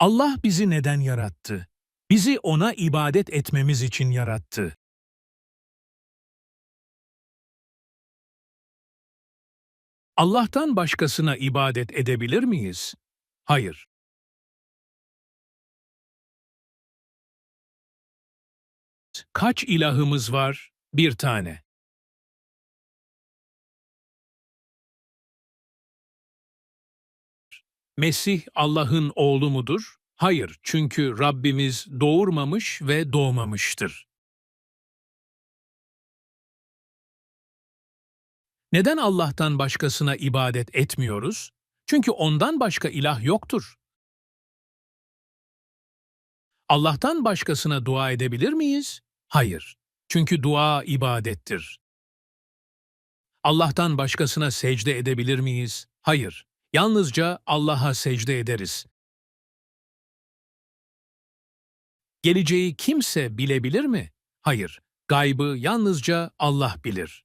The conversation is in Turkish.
Allah bizi neden yarattı? Bizi ona ibadet etmemiz için yarattı. Allah'tan başkasına ibadet edebilir miyiz? Hayır. Kaç ilahımız var? Bir tane. Mesih Allah'ın oğlu mudur? Hayır, çünkü Rabbimiz doğurmamış ve doğmamıştır. Neden Allah'tan başkasına ibadet etmiyoruz? Çünkü ondan başka ilah yoktur. Allah'tan başkasına dua edebilir miyiz? Hayır. Çünkü dua ibadettir. Allah'tan başkasına secde edebilir miyiz? Hayır. Yalnızca Allah'a secde ederiz. Geleceği kimse bilebilir mi? Hayır. Gaybı yalnızca Allah bilir.